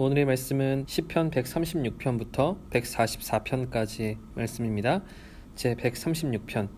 오늘의 말씀은 시편 136편부터 144편까지의 말씀입니다. 제 136편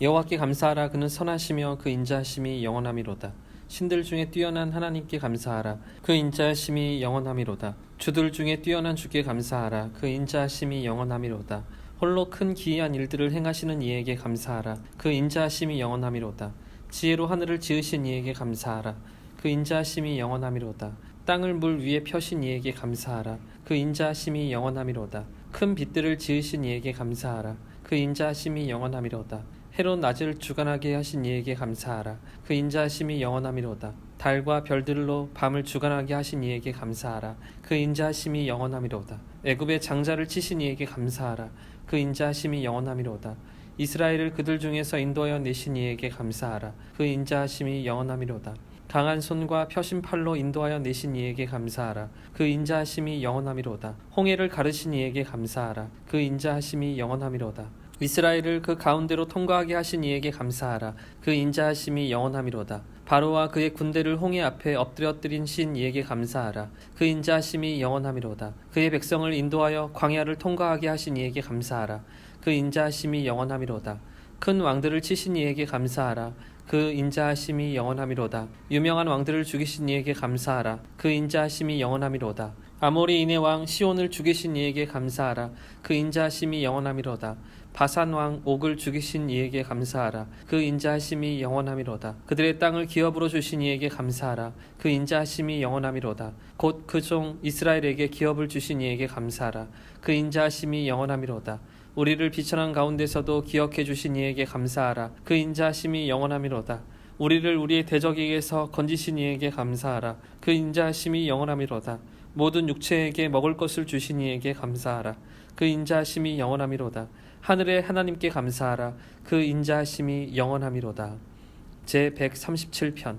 여호와께 감사하라 그는 선하시며 그 인자하심이 영원함이로다. 신들 중에 뛰어난 하나님께 감사하라 그 인자하심이 영원함이로다. 주들 중에 뛰어난 주께 감사하라 그 인자하심이 영원함이로다. 홀로 큰 기이한 일들을 행하시는 이에게 감사하라 그 인자하심이 영원함이로다. 지혜로 하늘을 지으신 이에게 감사하라 그 인자하심이 영원함이로다. 땅을 물 위에 펴신 이에게 감사하라. 그 인자하심이 영원함이로다. 큰 빛들을 지으신 이에게 감사하라. 그 인자하심이 영원함이로다. 해로 낮을 주관하게 하신 이에게 감사하라. 그 인자하심이 영원함이로다. 달과 별들로 밤을 주관하게 하신 이에게 감사하라. 그 인자하심이 영원함이로다. 애굽의 장자를 치신 이에게 감사하라. 그 인자하심이 영원함이로다. 이스라엘을 그들 중에서 인도하여 내신 이에게 감사하라. 그 인자하심이 영원함이로다. 강한 손과 펴신 팔로 인도하여 내신 이에게 감사하라. 그 인자하심이 영원함이로다. 홍해를 가르신 이에게 감사하라. 그 인자하심이 영원함이로다. 이스라엘을 그 가운데로 통과하게 하신 이에게 감사하라. 그 인자하심이 영원함이로다. 바로와 그의 군대를 홍해 앞에 엎드려뜨린 신 이에게 감사하라. 그 인자하심이 영원함이로다. 그의 백성을 인도하여 광야를 통과하게 하신 이에게 감사하라. 그 인자하심이 영원함이로다. 큰 왕들을 치신 이에게 감사하라. 그 인자하심이 영원함이로다. 유명한 왕들을 죽이신 이에게 감사하라. 그 인자하심이 영원함이로다. 아모리인의 왕 시온을 죽이신 이에게 감사하라. 그 인자하심이 영원함이로다. 바산 왕 옥을 죽이신 이에게 감사하라. 그 인자하심이 영원함이로다. 그들의 땅을 기업으로 주신 이에게 감사하라. 그 인자하심이 영원함이로다. 곧 그 종 이스라엘에게 기업을 주신 이에게 감사하라. 그 인자하심이 영원함이로다. 우리를 비천한 가운데서도 기억해 주신 이에게 감사하라. 그 인자하심이 영원함이로다. 우리를 우리의 대적에게서 건지신 이에게 감사하라. 그 인자하심이 영원함이로다. 모든 육체에게 먹을 것을 주신 이에게 감사하라. 그 인자하심이 영원함이로다. 하늘의 하나님께 감사하라. 그 인자하심이 영원함이로다. 제 137편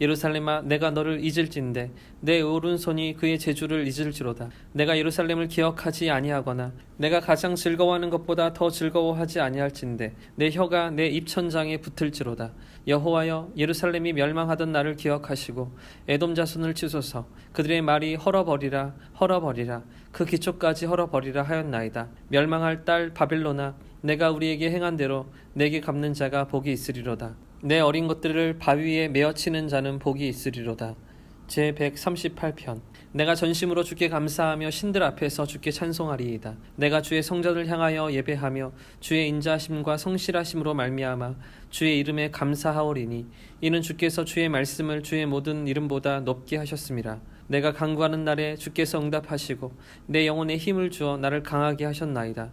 예루살렘아 내가 너를 잊을진데 내 오른손이 그의 제주를 잊을지로다. 내가 예루살렘을 기억하지 아니하거나 내가 가장 즐거워하는 것보다 더 즐거워하지 아니할진데 내 혀가 내 입천장에 붙을지로다. 여호와여 예루살렘이 멸망하던 날을 기억하시고 에돔 자손을 치소서. 그들의 말이 헐어버리라 헐어버리라. 그 기초까지 헐어버리라 하였나이다. 멸망할 딸 바빌로나 내가 우리에게 행한 대로 내게 갚는 자가 복이 있으리로다 내 어린 것들을 바위에 메어치는 자는 복이 있으리로다. 제 138편 내가 전심으로 주께 감사하며 신들 앞에서 주께 찬송하리이다. 내가 주의 성전을 향하여 예배하며 주의 인자심과 성실하심으로 말미암아 주의 이름에 감사하오리니 이는 주께서 주의 말씀을 주의 모든 이름보다 높게 하셨습니다. 내가 강구하는 날에 주께서 응답하시고 내 영혼에 힘을 주어 나를 강하게 하셨나이다.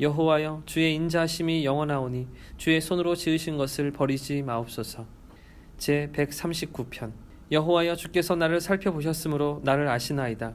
여호와여 주의 인자심이 영원하오니 주의 손으로 지으신 것을 버리지 마옵소서. 제 139편 여호와여 주께서 나를 살펴보셨으므로 나를 아시나이다.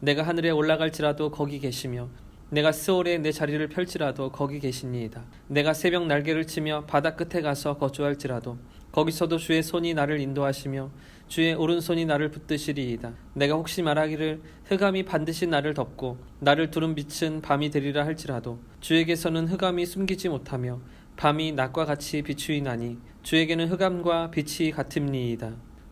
내가 하늘에 올라갈지라도 거기 계시며 내가 스올에 내 자리를 펼지라도 거기 계시니이다. 내가 새벽 날개를 치며 바다 끝에 가서 거주할지라도 거기서도 주의 손이 나를 인도하시며 주의 오른손이 나를 붙드시리이다. 내가 혹시 말하기를 흑암이 반드시 나를 덮고 나를 두른 빛은 밤이 되리라 할지라도 주에게서는 흑암이 숨기지 못하며 밤이 낮과 같이 비추이나니 주에게는 흑암과 빛이 같음니이다.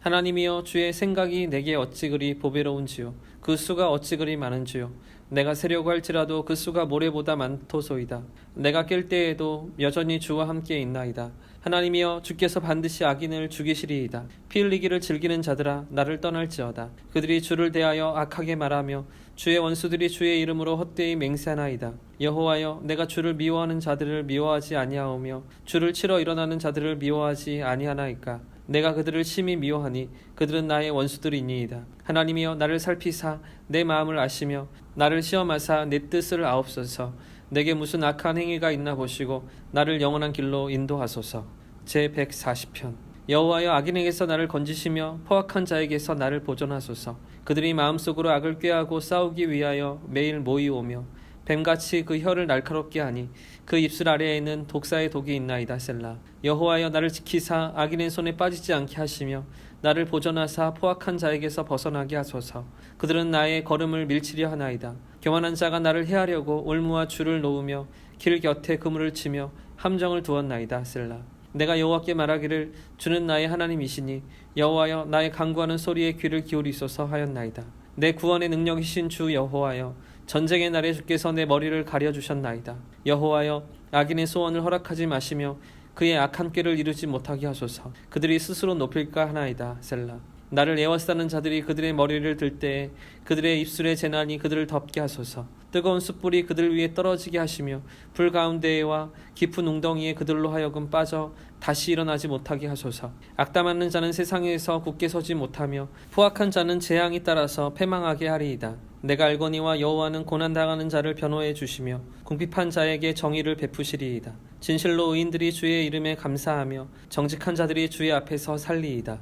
하나님이여 주의 생각이 내게 어찌 그리 보배로운지요. 그 수가 어찌 그리 많은지요. 내가 세려고 할지라도 그 수가 모래보다 많도소이다. 내가 깰 때에도 여전히 주와 함께 있나이다. 하나님이여 주께서 반드시 악인을 죽이시리이다. 피 흘리기를 즐기는 자들아 나를 떠날지어다. 그들이 주를 대하여 악하게 말하며 주의 원수들이 주의 이름으로 헛되이 맹세하나이다. 여호와여 내가 주를 미워하는 자들을 미워하지 아니하오며 주를 치러 일어나는 자들을 미워하지 아니하나이까 내가 그들을 심히 미워하니 그들은 나의 원수들이니이다. 하나님이여 나를 살피사 내 마음을 아시며 나를 시험하사 내 뜻을 아옵소서. 내게 무슨 악한 행위가 있나 보시고 나를 영원한 길로 인도하소서. 제 140편 여호와여 악인에게서 나를 건지시며 포악한 자에게서 나를 보존하소서. 그들이 마음속으로 악을 꾀하고 싸우기 위하여 매일 모이오며 뱀같이 그 혀를 날카롭게 하니 그 입술 아래에는 독사의 독이 있나이다 셀라. 여호와여 나를 지키사 악인의 손에 빠지지 않게 하시며 나를 보존하사 포악한 자에게서 벗어나게 하소서. 그들은 나의 걸음을 밀치려 하나이다. 교만한 자가 나를 해하려고 올무와 줄을 놓으며 길 곁에 그물을 치며 함정을 두었나이다 셀라. 내가 여호와께 말하기를 주는 나의 하나님이시니 여호와여 나의 간구하는 소리에 귀를 기울이소서 하였나이다. 내 구원의 능력이신 주 여호와여 전쟁의 날에 주께서 내 머리를 가려 주셨나이다. 여호와여 악인의 소원을 허락하지 마시며 그의 악한 꾀를 이루지 못하게 하소서. 그들이 스스로 높일까 하나이다. 셀라. 나를 애워싸는 자들이 그들의 머리를 들 때에 그들의 입술의 재난이 그들을 덮게 하소서. 뜨거운 숯불이 그들 위에 떨어지게 하시며 불 가운데와 깊은 웅덩이에 그들로 하여금 빠져 다시 일어나지 못하게 하소서. 악담하는 자는 세상에서 굳게 서지 못하며 포악한 자는 재앙이 따라서 패망하게 하리이다. 내가 알거니와 여호와는 고난 당하는 자를 변호해 주시며 궁핍한 자에게 정의를 베푸시리이다. 진실로 의인들이 주의 이름에 감사하며 정직한 자들이 주의 앞에서 살리이다.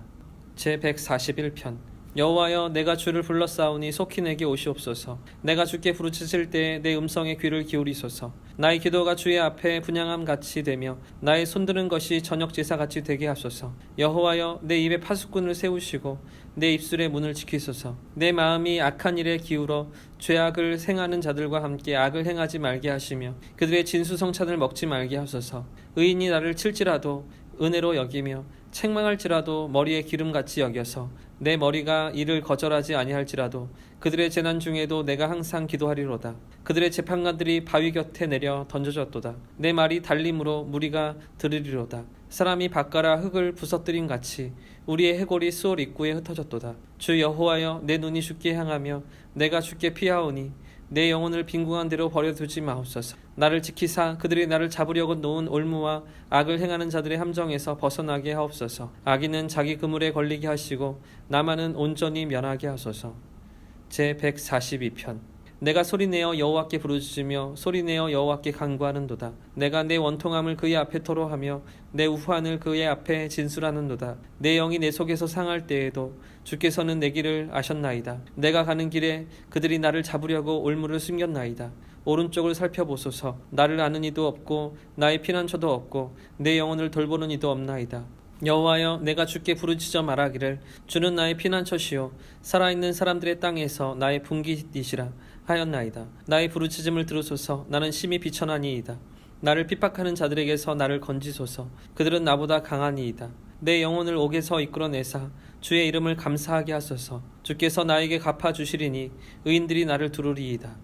제 141편 여호와여 내가 주를 불러싸우니 속히 내게 오시옵소서. 내가 주께 부르짖을 때 내 음성에 귀를 기울이소서. 나의 기도가 주의 앞에 분양함 같이 되며 나의 손드는 것이 저녁 제사 같이 되게 하소서. 여호와여 내 입에 파수꾼을 세우시고 내 입술의 문을 지키소서. 내 마음이 악한 일에 기울어 죄악을 행하는 자들과 함께 악을 행하지 말게 하시며 그들의 진수성찬을 먹지 말게 하소서. 의인이 나를 칠지라도 은혜로 여기며 책망할지라도 머리에 기름같이 여겨서 내 머리가 이를 거절하지 아니할지라도 그들의 재난 중에도 내가 항상 기도하리로다. 그들의 재판관들이 바위 곁에 내려 던져졌도다. 내 말이 달림으로 무리가 들으리로다. 사람이 바가라 흙을 부서뜨린 같이 우리의 해골이 수월 입구에 흩어졌도다. 주 여호와여 내 눈이 죽게 향하며 내가 죽게 피하오니 내 영혼을 빈궁한 대로 버려두지 마옵소서. 나를 지키사 그들이 나를 잡으려고 놓은 올무와 악을 행하는 자들의 함정에서 벗어나게 하옵소서. 악인은 자기 그물에 걸리게 하시고 나만은 온전히 면하게 하소서. 제 142편 내가 소리내어 여호와께 부르짖으며 소리내어 여호와께 간구하는도다. 내가 내 원통함을 그의 앞에 토로하며 내 우환을 그의 앞에 진술하는도다. 내 영이 내 속에서 상할 때에도 주께서는 내 길을 아셨나이다. 내가 가는 길에 그들이 나를 잡으려고 올무를 숨겼나이다. 오른쪽을 살펴보소서. 나를 아는 이도 없고 나의 피난처도 없고 내 영혼을 돌보는 이도 없나이다. 여호와여 내가 주께 부르짖어 말하기를 주는 나의 피난처시요 살아있는 사람들의 땅에서 나의 분기이시라 하였나이다. 나의 부르짖음을 들으소서. 나는 심히 비천하니이다. 나를 핍박하는 자들에게서 나를 건지소서. 그들은 나보다 강하니이다. 내 영혼을 옥에서 이끌어내사 주의 이름을 감사하게 하소서. 주께서 나에게 갚아 주시리니 의인들이 나를 두루리이다.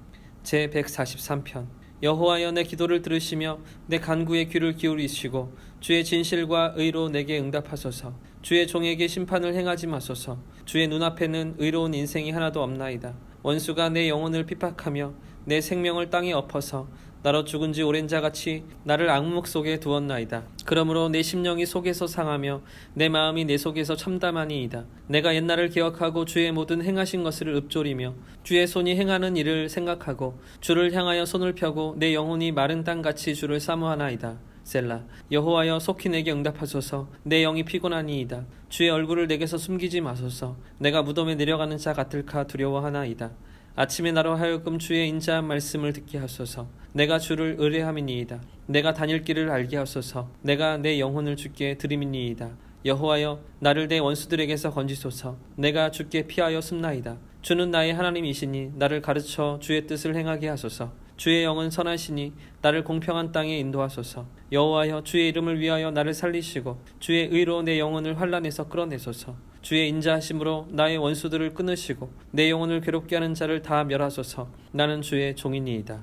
제 143편. 여호와여 내 기도를 들으시며 내 간구에 귀를 기울이시고 주의 진실과 의로 내게 응답하소서. 주의 종에게 심판을 행하지 마소서. 주의 눈앞에는 의로운 인생이 하나도 없나이다 원수가 내 영혼을 핍박하며 내 생명을 땅에 엎어서 나로 죽은 지 오랜 자같이 나를 악목 속에 두었나이다. 그러므로 내 심령이 속에서 상하며 내 마음이 내 속에서 참담하니이다. 내가 옛날을 기억하고 주의 모든 행하신 것을 읊조리며 주의 손이 행하는 일을 생각하고 주를 향하여 손을 펴고 내 영혼이 마른 땅같이 주를 사모하나이다. 셀라 여호와여 속히 내게 응답하소서. 내 영이 피곤하니이다. 주의 얼굴을 내게서 숨기지 마소서. 내가 무덤에 내려가는 자 같을까 두려워하나이다. 아침에 나로 하여금 주의 인자한 말씀을 듣게 하소서. 내가 주를 의뢰함이니이다. 내가 다닐 길을 알게 하소서. 내가 내 영혼을 주께 드림이니이다. 여호와여 나를 내 원수들에게서 건지소서. 내가 주께 피하여 숨나이다. 주는 나의 하나님이시니 나를 가르쳐 주의 뜻을 행하게 하소서 주의 영은 선하시니 나를 공평한 땅에 인도하소서. 여호와여 주의 이름을 위하여 나를 살리시고 주의 의로 내 영혼을 환란에서 끌어내소서. 주의 인자하심으로 나의 원수들을 끊으시고 내 영혼을 괴롭게 하는 자를 다 멸하소서. 나는 주의 종이니이다.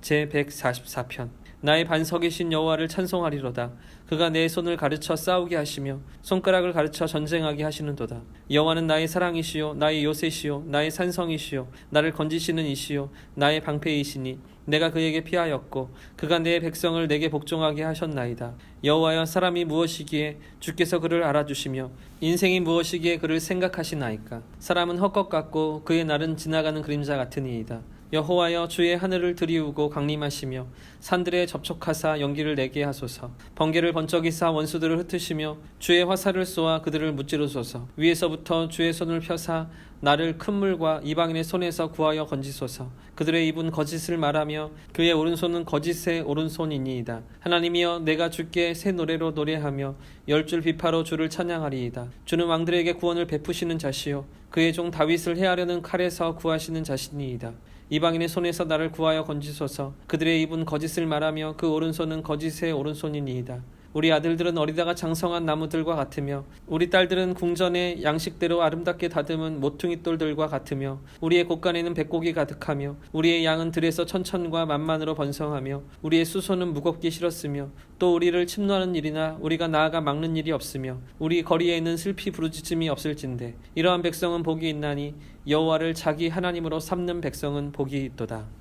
제 144편 나의 반석이신 여호와를 찬송하리로다. 그가 내 손을 가르쳐 싸우게 하시며 손가락을 가르쳐 전쟁하게 하시는도다. 여호와는 나의 사랑이시요 나의 요새시요 나의 산성이시요 나를 건지시는 이시요 나의 방패이시니 내가 그에게 피하였고 그가 내 백성을 내게 복종하게 하셨나이다. 여호와여 사람이 무엇이기에 주께서 그를 알아주시며 인생이 무엇이기에 그를 생각하시나이까? 사람은 헛것 같고 그의 날은 지나가는 그림자 같으니이다 여호와여 주의 하늘을 들이우고 강림하시며 산들에 접촉하사 연기를 내게 하소서. 번개를 번쩍이사 원수들을 흩으시며 주의 화살을 쏘아 그들을 무찌르소서. 위에서부터 주의 손을 펴사 나를 큰 물과 이방인의 손에서 구하여 건지소서. 그들의 입은 거짓을 말하며 그의 오른손은 거짓의 오른손이니이다. 하나님이여 내가 주께 새 노래로 노래하며 열줄 비파로 주를 찬양하리이다. 주는 왕들에게 구원을 베푸시는 자시요. 그의 종 다윗을 해하려는 칼에서 구하시는 자신이이다 이방인의 손에서 나를 구하여 건지소서. 그들의 입은 거짓을 말하며 그 오른손은 거짓의 오른손이니이다 우리 아들들은 어리다가 장성한 나무들과 같으며 우리 딸들은 궁전의 양식대로 아름답게 다듬은 모퉁이 돌들과 같으며 우리의 곳간에는 백곡이 가득하며 우리의 양은 들에서 천천과 만만으로 번성하며 우리의 수소는 무겁게 실었으며 또 우리를 침노하는 일이나 우리가 나아가 막는 일이 없으며 우리 거리에는 슬피 부르짖음이 없을진데 이러한 백성은 복이 있나니 여호와를 자기 하나님으로 삼는 백성은 복이 있도다.